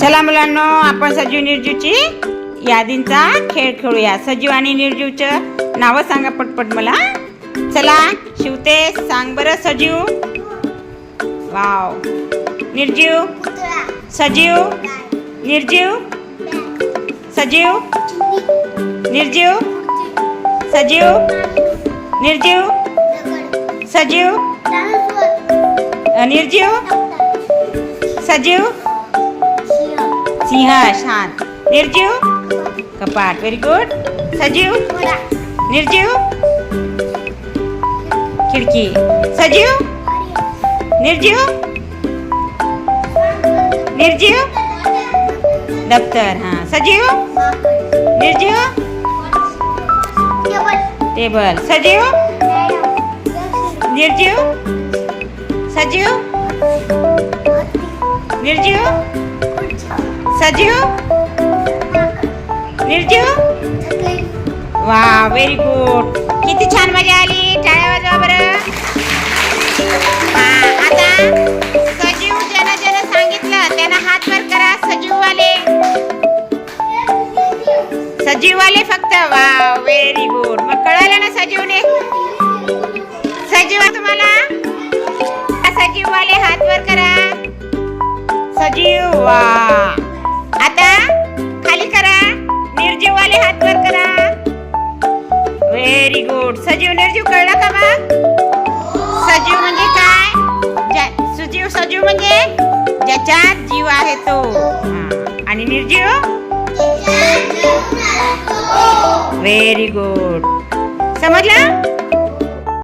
चला मुलांनो आपण सजीव निर्जीवची यादींचा खेळ खेळूया. सजीव आणि निर्जीवचं नावं सांगा पटपट मला. चला शिवते सांग बरं सजीव. वाव. निर्जीव. सजीव. निर्जीव. सजीव. निर्जीव. सजीव. निर्जीव. सजीव. निर्जीव. सजीव. सिंह शांत। निर्जीव? कपाट व्हेरी गुड सजीव? निर्जीव? खिडकी। सजीव? निर्जीव? निर्जीव? दप्तर हाँ। सजीव? निर्जीव? टेबल। सजीव? निर्जीव? सजीव? निर्जीव? सजीव निर्जीव वा व्हेरी गुड किती छान मजा आली. टाळ्या वाजवा बरं. आता सजीव ज्यानं ज्यानं सांगितलं त्यानं हात वर करा सजीववाले. सजीववाले फक्त. वा व्हेरी गुड मग कळालं ना सजीवने? सजीव तुम्हाला? सजीववाले हात वर करा. सजीव वा. व्हेरी गुड सजीव निर्जीव कळलं का मग? सजीव म्हणजे काय? सजीव सजीव म्हणजे ज्याच्यात जीव आहे तो. आणि निर्जीव? व्हेरी गुड समजलं?